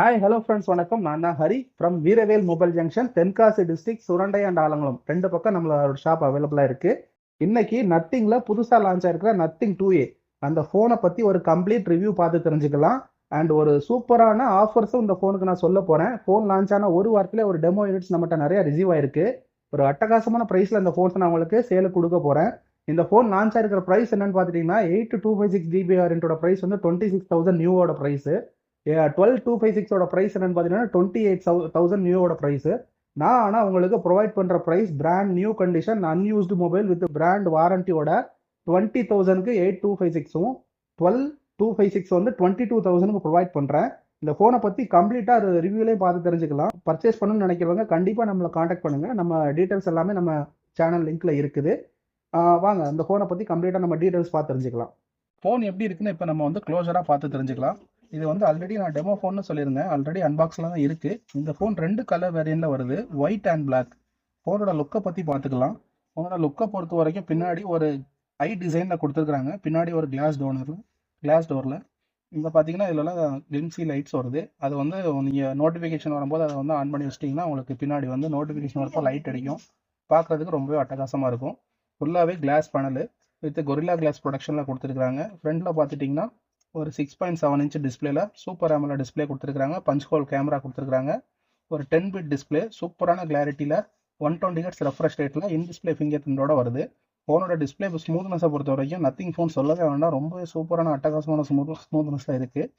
Hi hello friends வணக்கம். நான் தான் Hari. From Veeravel mobile junction Tenkasi district Surandai and Alangulam. ரெண்டு பக்கம் நம்மளோட ஷாப் அவைலபிளாக இருக்கு. இன்னைக்கு நத்திங்கில் புதுசாக லான்ச் ஆயிருக்கிற நத்திங் டூ ஏ அந்த ஃபோனை பற்றி ஒரு கம்ப்ளீட் ரிவ்யூ பார்த்து தெரிஞ்சுக்கலாம். அண்ட் ஒரு சூப்பரான ஆஃபர்ஸும் இந்த ஃபோனுக்கு நான் சொல்ல போகிறேன் ஃபோன் லான்ச் ஆன ஒரு வாரத்தில் ஒரு டெமோ யூனிட்ஸ் நம்மகிட்ட நிறைய ரிசீவ் ஆயிருக்கு. ஒரு அட்டகாசமான ப்ரைஸில் இந்த ஃபோன்ஸ் நான் உங்களுக்கு சேலுக்கு கொடுக்க போகிறேன் இந்த ஃபோன் லான்ச் ஆயிருக்கிற ப்ரைஸ் என்னன்னு பார்த்துட்டிங்கன்னா eight two five six GB வேரியண்ட்டோட price வந்து டுவெண்ட்டி சிக்ஸ் தௌசண்ட் நியூவோட ப்ரைஸு டுவெல் டூ ஃபைவ் சிக்ஸோட ப்ரைஸ் என்னன்னு பார்த்தீங்கன்னா டுவெண்ட்டி எயிட் தௌசண்ட் நியூவோட ப்ரைஸ் நான் ஆனால் உங்களுக்கு ப்ரொவைட் பண்ணுற price brand new condition unused mobile with brand வாரண்டியோட twenty தௌசண்ட்க்கு எயிட் டூ ஃபைவ் சிக்ஸும் டுவெல் டூ ஃபைவ் சிக்ஸ் வந்து டுவெண்ட்டி டூ தௌசண்ட்க்கு ப்ரொவைட் பண்ணுறேன் இந்த ஃபோனை பற்றி கம்ப்ளீட்டாக அது ரிவ்யூலேயும் பார்த்து தெரிஞ்சுக்கலாம். பர்ச்சேஸ் பண்ணணும்னு நினைக்கிறவங்க கண்டிப்பாக நம்மளை காண்டாக்ட் பண்ணுங்கள் நம்ம டீட்டெயில்ஸ் எல்லாமே நம்ம சேனல் லிங்க்ல இருக்குது. வாங்க அந்த ஃபோனை பற்றி கம்ப்ளீட்டாக நம்ம டீட்டெயில்ஸ் பார்த்து தெரிஞ்சுக்கலாம். ஃபோன் எப்படி இருக்குன்னு இப்போ நம்ம வந்து க்ளோஸராக பார்த்து தெரிஞ்சுக்கலாம். இது வந்து ஆல்ரெடி நான் டெமோ ஃபோன்னு சொல்லியிருந்தேன். ஆல்ரெடி அன்பாக்ஸில் தான் இருக்குது இந்த ஃபோன் ரெண்டு கலர் வேரியண்ட்டில் வருது. ஒயிட் அண்ட் பிளாக் ஃபோனோட லுக்கை பற்றி பார்த்துக்கலாம். ஃபோனோட லுக்கை பொறுத்த வரைக்கும் பின்னாடி ஒரு ஐ டிசைனில் கொடுத்துருக்குறாங்க. பின்னாடி ஒரு கிளாஸ் டோனரில் கிளாஸ் டோரில் இங்கே பார்த்தீங்கன்னா இதுலலாம் கிளிம்சி லைட்ஸ் வருது. அது வந்து நீங்கள் நோட்டிஃபிகேஷன் வரும்போது அதை வந்து ஆன் பண்ணி வச்சிட்டிங்கன்னா உங்களுக்கு பின்னாடி வந்து நோட்டிஃபிகேஷன் வரப்போ லைட் அடிக்கும். பார்க்குறதுக்கு ரொம்பவே அட்டகாசமாக இருக்கும். ஃபுல்லாகவே glass panel with gorilla glass ப்ரொடக்ஷனில் கொடுத்துருக்காங்க ஃப்ரண்ட்டில் பார்த்துட்டிங்கன்னா ஒரு சிக்ஸ் பாயிண்ட் செவன் இன்ச் டிஸ்பிளேல சூப்பர் AMOLED டிஸ்ப்ளே கொடுத்துருக்காங்க பஞ்ச் ஹோல் கேமரா கொடுத்துருக்காங்க ஒரு டென் பிட் டிஸ்ப்ளே சூப்பரான கிளாரிட்டியில் ஒன் டுவெண்ட்டி ஹெட்ஸ் ரெஃப்ரெஷ் ரேட்டில் இன் டிஸ்பிளே ஃபிங்கர் பிரிண்டோட வருது. ஃபோனோட டிஸ்பிளே ஸ்மூத்னஸை பொறுத்த வரைக்கும் நத்திங் ஃபோன் சொல்லவே வேண்டாம். ரொம்பவே சூப்பரான அட்டகாசமான ஸ்மூத் ஸ்மூத்னஸாக இருக்குது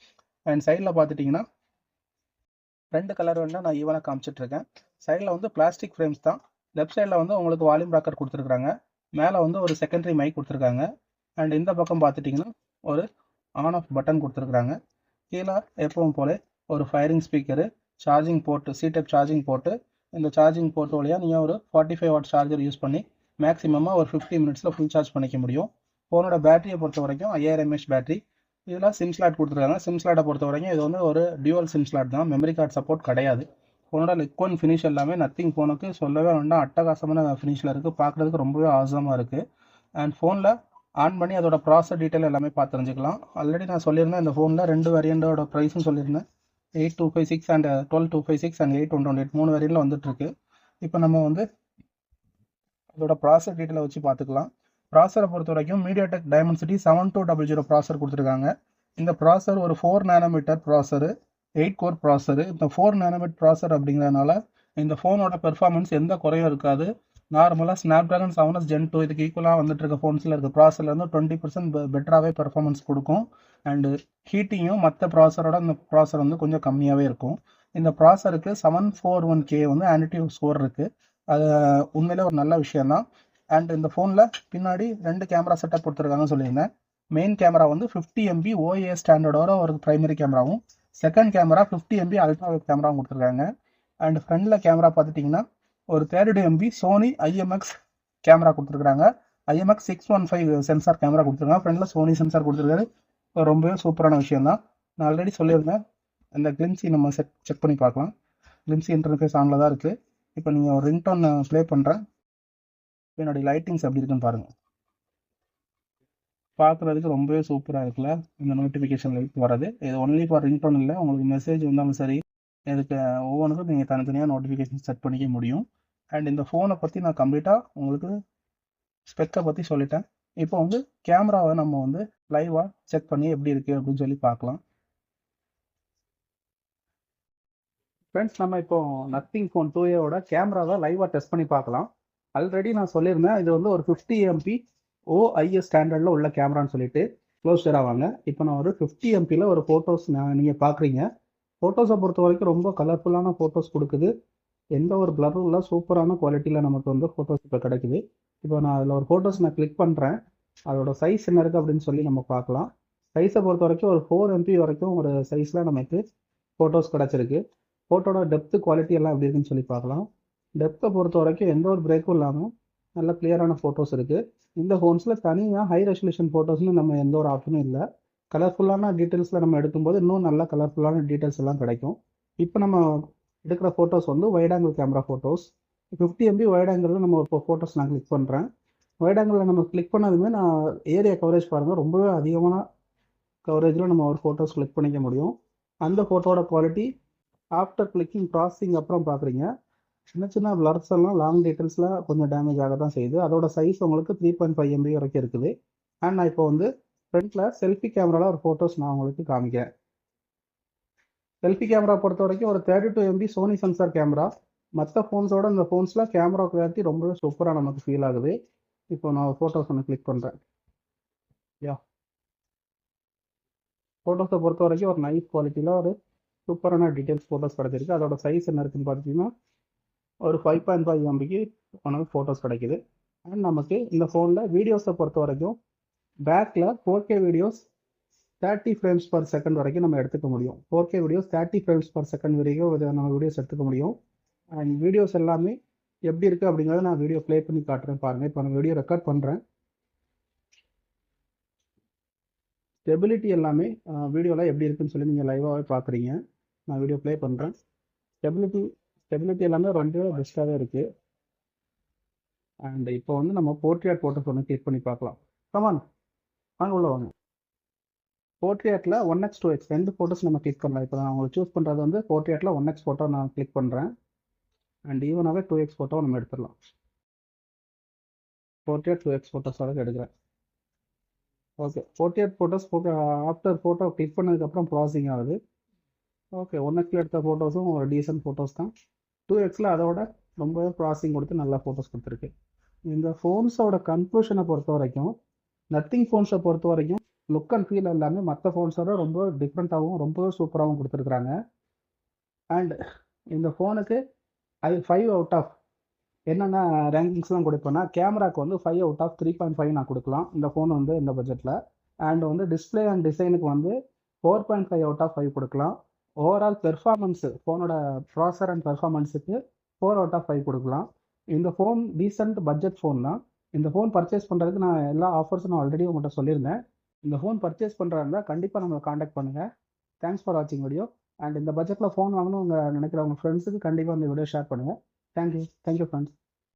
அண்ட் சைடில் பார்த்துட்டிங்கன்னா ரெண்டு கலர் வேணால் நான் ஈவனாக காமிச்சிட்டு இருக்கேன். சைடில் வந்து பிளாஸ்டிக் ஃப்ரேம்ஸ் தான். லெஃப்ட் சைடில் வந்து உங்களுக்கு வால்யூம் ராக்கர் கொடுத்துருக்காங்க மேலே வந்து ஒரு செகண்டரி மைக் கொடுத்துருக்காங்க. அண்ட் இந்த பக்கம் பார்த்துட்டிங்கன்னா ஒரு ஆன் ஆஃப் பட்டன் கொடுத்துருக்குறாங்க. கீழே எப்பவும் போல ஒரு firing speaker charging port C type charging port இந்த சார்ஜிங் போர்ட் வழியாக நீங்கள் ஒரு forty five watt charger use பண்ணி மேக்ஸிமமாக ஒரு ஃபிஃப்டி மினிட்ஸில் ஃபுல் சார்ஜ் பண்ணிக்க முடியும். ஃபோனோட பேட்டரியை பொறுத்த வரைக்கும் ஐயாயிரம் எம்ஏஹெச் பேட்டரி இதில் சிம் ஸ்லாட் கொடுத்துருக்காங்க. சிம் ஸ்லாட்டை பொறுத்த வரைக்கும் இது வந்து ஒரு டியூவல் சிம் ஸ்லாட் தான். மெமரி கார்டு சப்போர்ட் கிடையாது. ஃபோனோட லிக்வன் ஃபினிஷ் எல்லாமே நத்திங் ஃபோனுக்கு சொல்லவே வேண்டாம். அட்டகாசமான ஃபினிஷில் இருக்குது பார்க்குறதுக்கு ரொம்பவே ஆசமாக இருக்குது அண்ட் ஃபோனில் ஆன் பண்ணி அதோட ப்ராசஸ் டீட்டெயில் எல்லாமே பார்த்து தெரிஞ்சுக்கலாம் ஆல்ரெடி நான் சொல்லியிருந்தேன் இந்த ஃபோனில் ரெண்டு வேரியண்டோட ப்ரைஸும் சொல்லியிருந்தேன். Eight two five six and twelve two five six and eight one one eight மூணு வேரியண்டில் வந்துட்டுருக்கு. இப்போ நம்ம வந்து அதோட ப்ராசஸ் டீட்டெயிலை வச்சு பார்த்துக்கலாம். ப்ராசரை பொறுத்த வரைக்கும் MediaTek Dimensity seven two double zero processor கொடுத்துருக்காங்க. இந்த ப்ராசர் ஒரு four nanometre processor eight core processor இந்த ஃபோர் நேனோமீட் ப்ராசர் அப்படிங்கிறதுனால இந்த ஃபோனோட பெர்ஃபார்மன்ஸ் எந்த குறையும் இருக்காது. நார்மலாக Snapdragon seven S gen two இதுக்கு ஈக்குவலாக வந்துட்டு இருக்க ஃபோன்ஸில் இருக்க ப்ராசரில் வந்து டுவெண்ட்டி பர்சன்ட் பெட்டராகவே பெர்ஃபார்மன்ஸ் கொடுக்கும். அண்டு ஹீட்டிங்கும் மற்ற ப்ராசரோட இந்த ப்ராசர் வந்து கொஞ்சம் கம்மியாகவே இருக்கும். இந்த ப்ராசருக்கு செவன் ஃபோர் ஒன் கே வந்து ஆன்டிடியூ ஸ்கோர் இருக்குது அது உண்மையிலே ஒரு நல்ல விஷயம் தான் அண்ட் இந்த ஃபோனில் பின்னாடி ரெண்டு கேமரா செட்டப் கொடுத்துருக்காங்கன்னு சொல்லியிருந்தேன். மெயின் கேமரா வந்து ஃபிஃப்டி எம்பி ஓஏ ஸ்டாண்டர்டோட ஒரு பிரைமரி கேமராவும் second camera fifty MP ultra கேமராவும் கொடுத்துருக்காங்க. அண்ட் ஃப்ரண்டில் கேமரா பார்த்துட்டிங்கன்னா ஒரு thirty MP Sony IMX camera கொடுத்துருக்காங்க IMX six one five sensor camera கொடுத்துருக்காங்க. ஃப்ரண்டில் சோனி சென்சார் கொடுத்துருக்காரு. ரொம்பவே சூப்பரான விஷயம் தான் நான் ஆல்ரெடி சொல்லியிருந்தேன். இந்த கிளிம்சி நம்ம செக் செக் பண்ணி பார்க்கலாம். கிளிம்சி இன்டர்ஃபேஸ் ஆனில் தான் இருக்குது இப்போ நீங்கள் ஒரு ரிங்டோன் ப்ளே பண்ணுறேன் என்னுடைய லைட்டிங்ஸ் எப்படி இருக்குன்னு பாருங்கள் பார்க்குறதுக்கு ரொம்பவே சூப்பராக இருக்குல்ல? இந்த நோட்டிஃபிகேஷன் லைட் வரது இது ஒன்லி ஃபார் ரிங்டோன் இல்லை. உங்களுக்கு மெசேஜ் வந்தாலும் சரி இதுக்கு ஒவ்வொன்றுக்கும் நீங்கள் தனித்தனியாக நோட்டிஃபிகேஷன் செட் பண்ணிக்க முடியும். அண்ட் இந்த ஃபோனை பற்றி நான் கம்ப்ளீட்டாக உங்களுக்கு ஸ்பெக்கை பற்றி சொல்லிட்டேன். இப்போ வந்து கேமராவை நம்ம வந்து லைவாக செக் பண்ணி எப்படி இருக்குது அப்படின்னு சொல்லி பார்க்கலாம். ஃப்ரெண்ட்ஸ் நம்ம இப்போ நத்திங் ஃபோன் டூ ஏவோட கேமராவை லைவாக டெஸ்ட் பண்ணி பார்க்கலாம். ஆல்ரெடி நான் சொல்லியிருந்தேன் இது வந்து ஒரு ஃபிஃப்டி எம்பி ஓஐஎஸ் ஸ்டாண்டர்டில் உள்ள கேமரான்னு சொல்லிட்டு. க்ளோஸ்டர் ஆவாங்க இப்போ நான் ஒரு ஃபிஃப்டி எம்பியில் ஒரு ஃபோட்டோஸ் நான் நீங்கள் பார்க்குறீங்க. ஃபோட்டோஸை பொறுத்த வரைக்கும் ரொம்ப கலர்ஃபுல்லான ஃபோட்டோஸ் கொடுக்குது. எந்த ஒரு பிளரும் இல்லை சூப்பரான குவாலிட்டியில் நமக்கு வந்து ஃபோட்டோஸ் இப்போ கிடைக்குது. இப்போ நான் அதில் ஒரு ஃபோட்டோஸ் நான் கிளிக் பண்ணுறேன் அதோட சைஸ் என்ன இருக்குது அப்படின்னு சொல்லி நம்ம பார்க்கலாம். சைஸை பொறுத்த வரைக்கும் ஒரு ஃபோர் எம்பி வரைக்கும் ஒரு சைஸில் நமக்கு ஃபோட்டோஸ் கிடச்சிருக்கு. ஃபோட்டோட டெப்த்து குவாலிட்டி எல்லாம் எப்படி இருக்குன்னு சொல்லி பார்க்கலாம். டெப்த்தை பொறுத்த வரைக்கும் எந்த ஒரு பிரேக்கும் இல்லாமல் நல்ல கிளியரான ஃபோட்டோஸ் இருக்குது இந்த ஃபோன்ஸில் தனியாக ஹை ரெசல்யூஷன் ஃபோட்டோஸ்னு நம்ம எந்த ஒரு ஆப்ஷனும் இல்லை. கலர்ஃபுல்லான டீட்டெயில்ஸில் நம்ம எடுக்கும்போது இன்னும் நல்ல கலர்ஃபுல்லான டீட்டெயில்ஸ் எல்லாம் கிடைக்கும். இப்போ நம்ம எடுக்கிற ஃபோட்டோஸ் வந்து wide angle camera photos fifty MP wide ஆங்கிளில் நம்ம இப்போ ஃபோட்டோஸ் நான் கிளிக் பண்ணுறேன் வைட் ஆங்கிளில் நம்ம கிளிக் பண்ணதுமே நான் ஏரியா கவரேஜ் பாருங்கள் ரொம்பவே அதிகமான கவரேஜில் நம்ம ஒரு ஃபோட்டோஸ் கிளிக் பண்ணிக்க முடியும். அந்த ஃபோட்டோட குவாலிட்டி ஆஃப்டர் கிளிக்கிங் ப்ராசஸிங் அப்புறம் பார்க்குறீங்க சின்ன சின்ன பிளர்ஸ் எல்லாம் லாங் டீட்டெயில்ஸில் கொஞ்சம் டேமேஜ் ஆக தான் செய்யுது. அதோட சைஸ் உங்களுக்கு த்ரீ பாயிண்ட் ஃபைவ் எம்பி வரைக்கும் இருக்குது. அண்ட் நான் இப்போ வந்து ஃப்ரண்ட்டில் செல்ஃபி கேமராவில் ஒரு ஃபோட்டோஸ் நான் உங்களுக்கு காமிக்கிறேன். செல்ஃபி கேமரா பொறுத்த வரைக்கும் ஒரு thirty two MP Sony sensor camera. மற்ற ஃபோன்ஸோட இந்த ஃபோன்ஸில் கேமரா குவாலிட்டி ரொம்பவே சூப்பராக நமக்கு ஃபீல் ஆகுது. இப்போ நான் ஃபோட்டோஸ் ஒன்று கிளிக் பண்ணுறேன் யா. ஃபோட்டோஸை பொறுத்த வரைக்கும் ஒரு நைஸ் குவாலிட்டியில் ஒரு சூப்பரான டீட்டெயில்ஸ் ஃபோட்டோஸ் கிடைச்சிருக்கு. அதோட சைஸ் என்ன இருக்குன்னு பார்த்தீங்கன்னா ஒரு ஃபைவ் பாயிண்ட் ஃபைவ் எம்பிக்கு உனக்கு ஃபோட்டோஸ் கிடைக்குது. அண்ட் நமக்கு இந்த ஃபோனில் வீடியோஸை பொறுத்த வரைக்கும் பேக்கில் four K videos thirty frames per second வரைக்கும் நம்ம எடுத்துக்க முடியும். Four K videos thirty frames per second வரைக்கும் நம்ம வீடியோஸ் எடுத்துக்க முடியும். அண்ட் வீடியோஸ் எல்லாமே எப்படி இருக்குது அப்படிங்கிறத நான் வீடியோ ப்ளே பண்ணி காட்டுறேன் பாருங்கள் இப்போ நான் வீடியோ ரெக்கார்ட் பண்ணுறேன் ஸ்டெபிலிட்டி எல்லாமே வீடியோவில் எப்படி இருக்குன்னு சொல்லி நீங்கள் லைவாகவே பார்க்குறீங்க நான் வீடியோ ப்ளே பண்ணுறேன் ஸ்டெபிலிட்டி ஸ்டெபிலிட்டி எல்லாமே ரொம்பவே பெஸ்ட்டாகவே இருக்குது அண்ட் இப்போ வந்து நம்ம போர்ட்ரேட் ஃபோட்டோஸ் ஒன்று கிளிக் பண்ணி பார்க்கலாம். கமான் வாங்க உள்ள வாங்க. போர்ட்ரேட்டில் ஒன் எக்ஸ் டூ எக்ஸ் ரெண்டு ஃபோட்டோஸ் நம்ம கிளிக் பண்ணலாம். இப்போ நான் உங்களுக்கு சூஸ் பண்ணுறது வந்து போர்ட்ரேட்டில் ஒன் எக்ஸ் ஃபோட்டோ நான் கிளிக் பண்ணுறேன் அண்ட் ஈவனாகவே டூ எக்ஸ் ஃபோட்டோ நம்ம எடுத்துடலாம். போர்ட்ரேட் டூ எக்ஸ் ஃபோட்டோஸோட எடுக்கிறேன். Okay portrait photos photo after photo click பண்ணதுக்கப்புறம் ப்ராசிங் ஆகுது. ஓகே ஒன் எக்ஸில் எடுத்த ஃபோட்டோஸும் ஒரு டீசென்ட் ஃபோட்டோஸ் தான். டூ எக்ஸில் அதோட ரொம்பவே ப்ராசிங் கொடுத்து நல்லா ஃபோட்டோஸ் கொடுத்துருக்கு. இந்த ஃபோன்ஸோட கன்க்ளூஷனை பொறுத்த வரைக்கும் நத்திங் ஃபோன்ஸை பொறுத்த வரைக்கும் லுக் அண்ட் ஃபீல் எல்லாமே மற்ற ஃபோன்ஸோட ரொம்ப டிஃப்ரெண்ட்டாகவும் ரொம்ப சூப்பராகவும் கொடுத்துருக்குறாங்க. அண்ட் இந்த ஃபோனுக்கு அது ஃபைவ் அவுட் ஆஃப் என்னென்ன ரேங்கிங்ஸ்லாம் கொடுப்பேன்னா கேமராக்கு வந்து five out of three point five நான் கொடுக்கலாம். இந்த ஃபோன் வந்து இந்த பட்ஜெட்டில் அண்ட் வந்து டிஸ்பிளே அண்ட் டிசைனுக்கு வந்து four point five out of five கொடுக்கலாம். ஓவரால் பெர்ஃபார்மன்ஸு ஃபோனோட ப்ராசர் அண்ட் பெர்ஃபார்மன்ஸுக்கு ஃபோர் அவுட் ஆஃப் ஃபைவ் கொடுக்கலாம். இந்த ஃபோன் டீசென்ட் பட்ஜெட் ஃபோன் தான் இந்த ஃபோன் பர்ச்சேஸ் பண்ணுறதுக்கு நான் எல்லா ஆஃபர்ஸும் நான் ஆல்ரெடி உங்கள்கிட்ட சொல்லியிருந்தேன். இந்த ஃபோன் பர்ச்சேஸ் பண்ணுறாருந்தா கண்டிப்பாக நம்மளை காண்டாக்ட் பண்ணுங்கள் தேங்க்ஸ் ஃபார் வாட்சிங் வீடியோ அண்ட் இந்த பட்ஜெட்டில் ஃபோன் வாங்கணும் உங்கள் நினைக்கிற உங்கள் ஃப்ரெண்ட்ஸுக்கு கண்டிப்பாக இந்த வீடியோ ஷேர் பண்ணுங்கள் thank you thank you friends